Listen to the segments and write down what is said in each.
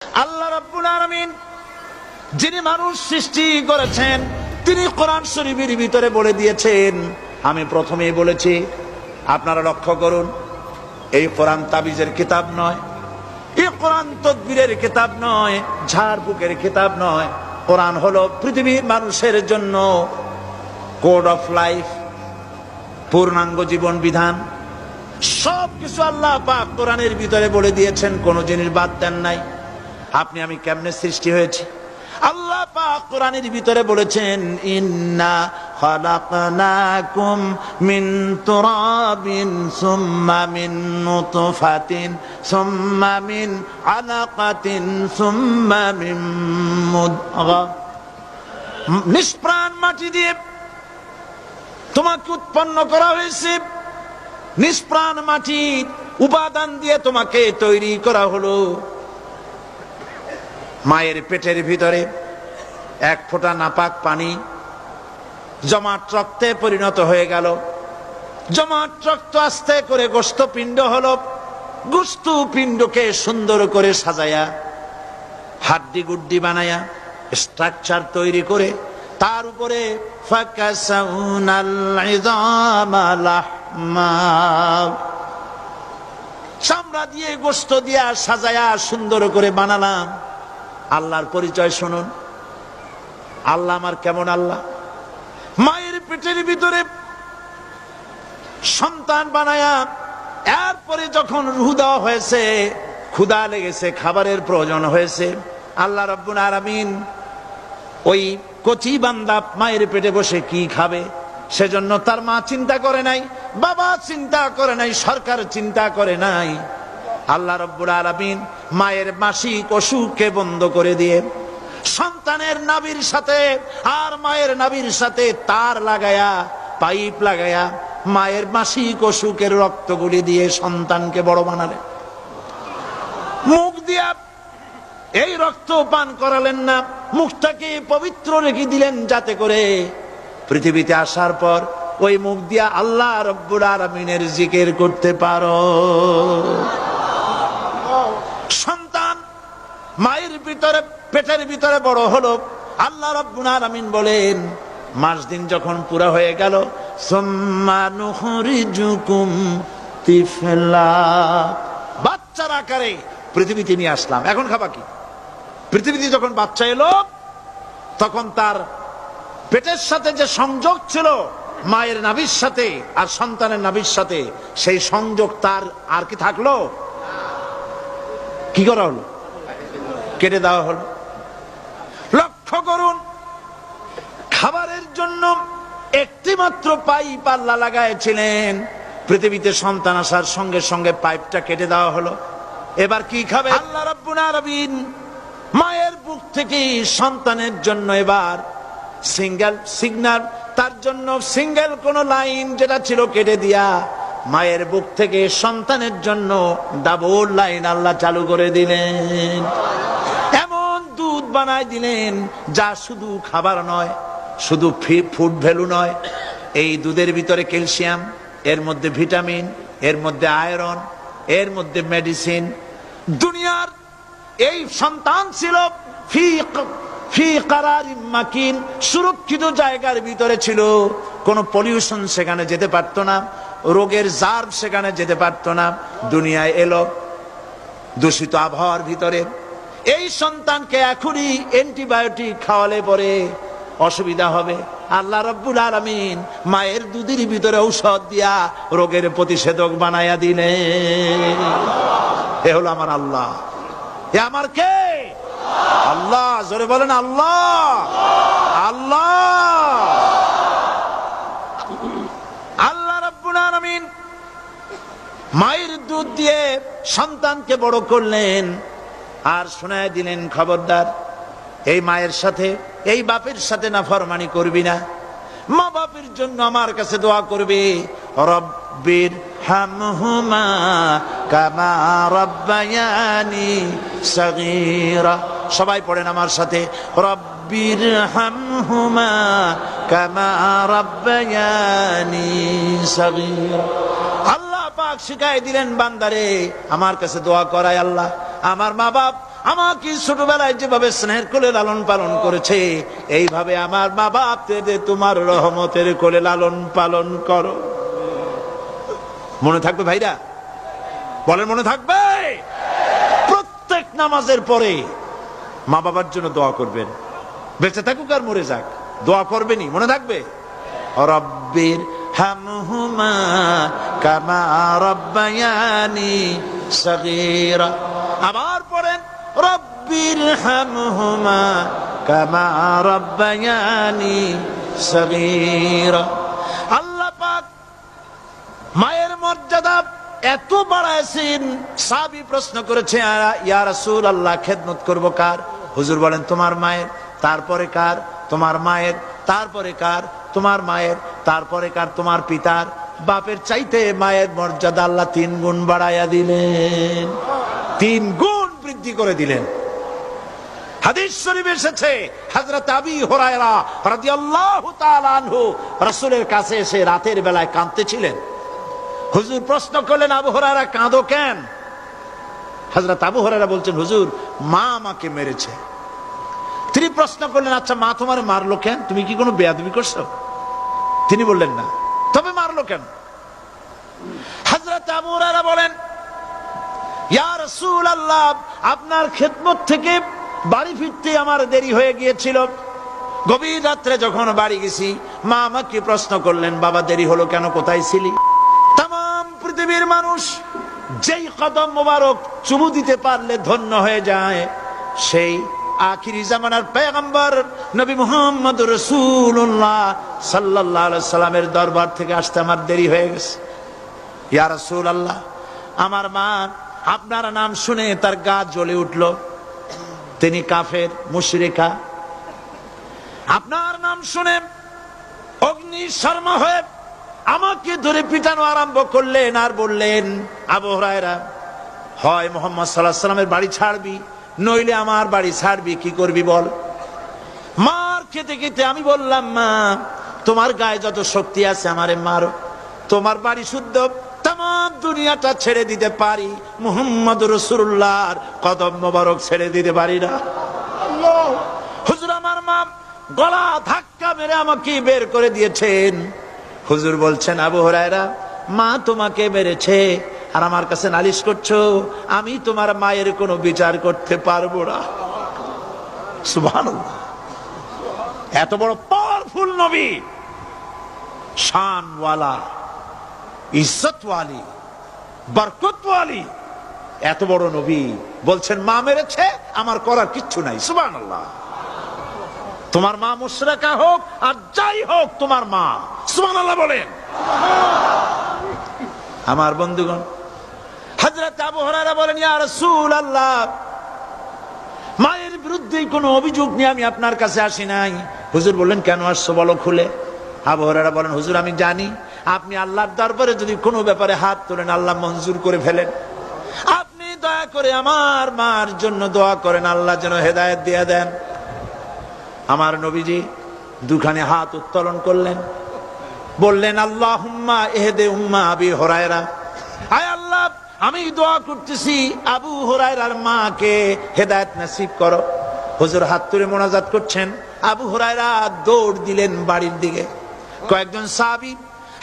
আল্লাহ রাব্বুল আলামিন যিনি মানুষ সৃষ্টি করেছেন, তিনি কোরআন শরীফের ভিতরে বলে দিয়েছেন। আমি প্রথমেই বলেছি, আপনারা লক্ষ্য করুন, এই কোরআন তাবিজের কিতাব নয়, এই কোরআন তদবিরের কিতাব নয় ঝাড়ফুকের কিতাব নয়। কোরআন হলো পৃথিবীর মানুষের জন্য কোড অফ লাইফ, পূর্ণাঙ্গ জীবন বিধান। সব কিছু আল্লাহ পাক কোরআনের ভিতরে বলে দিয়েছেন, কোন জিনিস বাদ দেন নাই। আপনি আমি কেমনে সৃষ্টি হয়েছি? আল্লাহ পাক কোরআনের ভিতরে বলেছেন, ইন্না খালাকনাকুম মিন তুরাবিন সুম্মা মিন নুতফাতিন, সুম্মা মিন আলাকাতিন, সুম্মা মিন মুদগা। নিষ্প্রাণ মাটি দিয়ে তোমাকে উৎপন্ন করা হয়েছে। নিষ্প্রাণ মাটি উপাদান দিয়ে তোমাকে তৈরি করা হলো। মায়ের পেটের ভিতরে এক ফোঁটা নাপাক পানি জমাট রক্তে পরিণত হয়ে গেল। জমাট রক্ত আস্তে করে গোস্ত পিণ্ড হলো। গোস্ত পিণ্ডকে সুন্দর করে সাজায়া, হাড্ডি গুড্ডি বানায়া স্ট্রাকচার তৈরি করে, তার উপরে চামড়া দিয়ে গোস্ত দিয়া সাজায়া সুন্দর করে বানালাম। আল্লাহর পরিচয় শুনুন। আল্লাহ আমার কেমন আল্লাহ? মায়ের পেটের ভিতরে সন্তান বানায়া এরপরে যখন রুহ দেওয়া হয়েছে ক্ষুদা লেগেছে, খাবারের প্রয়োজন হয়েছে, আল্লাহ রব্বুল আরামিন ওই কচি বান্দা মায়ের পেটে বসে কি খাবে? সেজন্য তার মা চিন্তা করে নাই, বাবা চিন্তা করে নাই, সরকার চিন্তা করে নাই। আল্লাহ রব্বুল আলামিন মায়ের মাসিক অসুখকে বন্ধ করে দিয়ে সন্তানের নাবির সাথে আর মায়ের নাবির সাথে তার লাগায়া, পাইপ লাগায়া মায়ের মাসিক অসুখের রক্তগুলি দিয়ে সন্তানকে বড় বানালেন। মুখ দিয়া এই রক্ত পান করালেন না, মুখটাকে পবিত্র রেখে দিলেন যাতে করে পৃথিবীতে আসার পর ওই মুখ দিয়া আল্লাহ রব্বুল আলমিনের জিকের করতে পারো সন্তান মায়ের ভিতরে, পেটের ভিতরে বড় হলো। আল্লাহ রব্বুল আলমিন বলেন, মাস দিন যখন পুরা হয়ে গেল বাচ্চার আকারে পৃথিবীতে নিয়ে আসলাম। এখন খাবা কি? পৃথিবীতে যখন বাচ্চা এলো, তখন তার পেটের সাথে যে সংযোগ ছিল, মায়ের নাভির সাথে আর সন্তানের নাভির সাথে, সেই সংযোগ তার আর কি থাকল? কি করা হলো? কেটে দেওয়া হলো। লক্ষ্য করুন, খাবারের জন্য একটি মাত্র পাইপ আল্লাহ লাগাইছিলেন। পৃথিবীতে সন্তান আসার সঙ্গে সঙ্গে পাইপটা কেটে দেওয়া হলো। এবার কি খাবে? আল্লাহ রাব্বুল আলামিন মায়ের বুক থেকে সন্তানের জন্য এবার সিঙ্গেল সিগন্যাল, তার জন্য সিঙ্গেল কোন লাইন যেটা ছিল কেটে দিয়া মায়ের বুক থেকে সন্তানের জন্য ডাবল লাইন আল্লাহ চালু করে দিলেন। বানায় দিলেন, যা শুধু খাবার নয়, শুধু ফুড ভ্যালু নয়। এই দুধের ভিতরে ক্যালসিয়াম, এর মধ্যে ভিটামিন, এর মধ্যে আয়রন, এর মধ্যে মেডিসিন। দুনিয়ার এই সন্তান ছিল সুরক্ষিত জায়গার ভিতরে ছিল। কোনো পলিউশন সেখানে যেতে পারতো না, রোগের জার্ভ সেখানে যেতে পারতো না। দুনিয়ায় এলো, দূষিত আবহাওয়ার ভিতরে। এই সন্তানকে এখনই অ্যান্টিবায়োটিক খাওয়ালে পরে অসুবিধা হবে। আল্লাহ রব্বুল আলমিন মায়ের দুধের ভিতরে ঔষধ দিয়া রোগের প্রতিষেধক বানাইয়া দিলেন। এ হলো আমার আল্লাহ। এ আমার কে? আল্লাহ, জোরে বলেন আল্লাহ। আল্লাহ। আল্লাহ রব্বুল আলামিন মায়ের দুধ দিয়ে সন্তানকে বড় করলেন। আর শোনায় দিলেন খবরদার, এই মায়ের সাথে, এই বাপের সাথে না ফরমানি করবি না। মা বাপের জন্য আমার কাছে দোয়া করবে, রব্বির হামহুমা কামা রব্বায়ানি সগীরা। সবাই পড়েন আমার সাথে, রব্বির হামহুমা কামা রব্বায়ানি সগীরা। আল্লাহ পাক শিখাই দিলেন বান্দারে, আমার কাছে দোয়া করায় আল্লাহ। আমার মা বাপ আমাকে ছোটবেলায় যেভাবে স্নেহের কোলে লালন পালন করেছে, এইভাবে আমার মা বাপ তোমার রহমতের কোলে লালন পালন করো। মনে থাকবে ভাইরা? বলেন, মনে থাকবে? প্রত্যেক নামাজের পরে মা বাবার জন্য দোয়া করবেন। বেঁচে থাকুক আর মরে যাক। দোয়া করবেনই মনে থাকবে? রব্বির হামহুমা কামা রব্বায়ানি সগীরা। আবার পড়েন, রব্বির হামহুমা কামা রব্বায়ানি সগীরা। আল্লাহ পাক মায়ের মর্যাদা এত বাড়াইছেন সাবি প্রশ্ন করেছে ইয়া রাসূল আল্লাহ খেদমত করব কার? হুজুর বলেন, তোমার মায়ের, তারপরে কার? তোমার মায়ের, তারপরে কার? তোমার মায়ের, তারপরে কার? তোমার পিতার। বাপের চাইতে মায়ের মর্যাদা আল্লাহ তিন গুণ বাড়াইয়া দিলেন। তিন গুণ বৃদ্ধি করে দিলেন। হাদিস শরীফ এসেছে আবি হুরায়রা আনহু কাছে এসে রাতের বেলায় কাঁদতেছিলেন। হুজুর প্রশ্ন করলেন, আবু কাঁদো কেন? আবু বলছেন, হুজুর, মা আমাকে মেরেছে। তিনি প্রশ্ন করলেন আচ্ছা মা তোমার মারলো কেন? তুমি কি কোনো বেয়াদবি করছ? তিনি বললেন, না। তবে মারলো কেন? হজরত আবু হরারা বলেন আপনার খেদমত থেকে বাড়ি ফিরতে আমার দেরি হয়ে গিয়েছিল। গভীর রাত্রে যখন বাড়ি গেছি, মা আমাকে প্রশ্ন করলেন, বাবা, দেরি হলো কেন? কোথায় ছিলি? তাম পৃথিবীর মানুষ যেই কদম মোবারক চুমু দিতে পারলে ধন্য হয়ে যায়, সেই আখিরি জামানার পেগম্বর নবী মোহাম্মদ রসুল্লাহ সাল্লাহ সাল্লামের দরবার থেকে আসতে আমার দেরি হয়ে গেছে। ইয়া রসুল আল্লাহ আমার মা আপনার নাম শুনে তার গা জ্বলে উঠল। তিনি কাফের, মুশরিকা। আপনার নাম শুনে অগ্নি শর্মা হয়ে আমাকে ধরে পিটানো আরম্ভ করলেন আর বললেন, আবু হরায়রা, হয় মোহাম্মদ সাল্লাহ সাল্লামের বাড়ি ছাড়বি, নইলে আমার বাড়ি ছাড়বি, কি করবি বল? মার খেতে খেতে আমি বললাম, মা, তোমার গায়ে যত শক্তি আছে আমারে মারো, তোমার বাড়ি শুদ্ধ দুনিয়াটা ছেড়ে দিতে পারি। মুহাম্মদ রসুল্লাহর কদম মোবারক ছেড়ে দিতে পারি না। হুজুর আমার মা গলা ধাক্কা মেরে আমাকে বের করে দিয়েছেন। হুজুর বলছেন, আবু হরায়রা, মা তোমাকে মেরেছে আর আমার কাছে নালিশ করছ, আমি তোমার মায়ের কোনো বিচার করতে পারব না। সুবহানাল্লাহ। এত বড় পাওয়ারফুল নবী। শানওয়ালা। ইজ্জতওয়ালি, বরকতওয়ালি। এত বড় নবী বলছেন, মা মেরেছে, আমার করার কিচ্ছু নাই। সুবহানাল্লাহ। তোমার মা মুশরাকা হোক, আর যাই হোক, তোমার মা। সুবহানাল্লাহ বলেন। আমার বন্ধুগণ, হযরত আবু হুরায়রা বলেন, ইয়া রাসূলুল্লাহ, মায়ের বিরুদ্ধে কোনো অভিযোগ নিয়ে আমি আপনার কাছে আসি নাই। হুজুর বললেন, কেন আসছো বলো খুলে? আবু হুরায়রা বলেন, হুজুর, আমি জানি। আপনি আল্লাহর দরবারে যদি কোনো ব্যাপারে হাত তোলেন, আল্লাহ মঞ্জুর করে ফেলেন। আপনি দয়া করে আমার মার জন্য দোয়া করেন, আল্লাহ যেন হেদায়েত দিয়ে দেন। আমার নবীজি দুখানে হাত উত্তোলন করলেন। বললেন আল্লাহ হুম্মা এহেদে উম্মা আবি হরায়রা। আয় আল্লাহ, আমি দোয়া করতেছি, আবু হরায়রার মাকে হেদায়েত নাসিব করো। হুজুর হাত তুলে মোনাজাত করছেন। আবু হরায়রা দৌড় দিলেন বাড়ির দিকে। কয়েকজন সাহাবী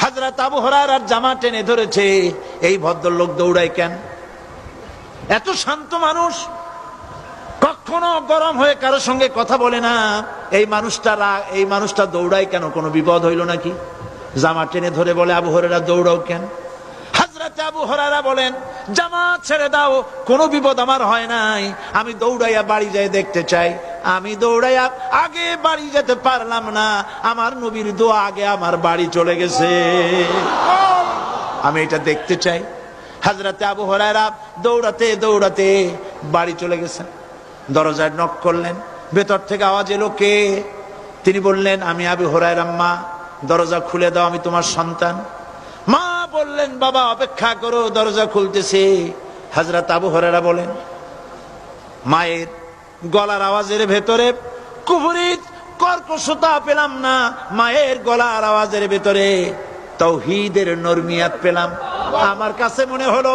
হযরত আবু আর জামা টেনে ধরেছে। এই ভদ্রলোক দৌড়ায় কেন? এত শান্ত মানুষ। কখনো গরম হয়ে কারও সঙ্গে কথা বলে না। এই মানুষটা এই মানুষটা দৌড়ায় কেন? কোনো বিপদ হইল নাকি? জামা টেনে ধরে বলে, আবু হরেরা দৌড়াও কেন? হাজরাতে আবু হরারা বলেন, জামা ছেড়ে দাও, কোনো বিপদ আমার হয় নাই। আমি দৌড়াইয়া বাড়ি যাই দেখতে চাই। আমি দৌড়াইয়া আগে বাড়ি যেতে পারলাম না। আমার নবীর দোয়া আগে আমার বাড়ি চলে গেছে। আমি এটা দেখতে চাই। হাজরাতে আবু হরায়রা দৌড়াতে দৌড়াতে বাড়ি চলে গেছেন। দরজায় নক করলেন। ভেতর থেকে আওয়াজ এলো কে? তিনি বললেন, আমি আবু হরায়র আম্মা দরজা খুলে দাও, আমি তোমার সন্তান। মা বললেন, বাবা, অপেক্ষা করো, দরজা খুলতেছে। হাজরাত আবু হরায়রা বলেন, মায়ের গলার আওয়াজের ভেতরে, কুফরিত কর্কশতা পেলাম না, মায়ের গলার আওয়াজের ভেতরে, তৌহিদের নর্মিয়াত পেলাম। আমার কাছে মনে হলো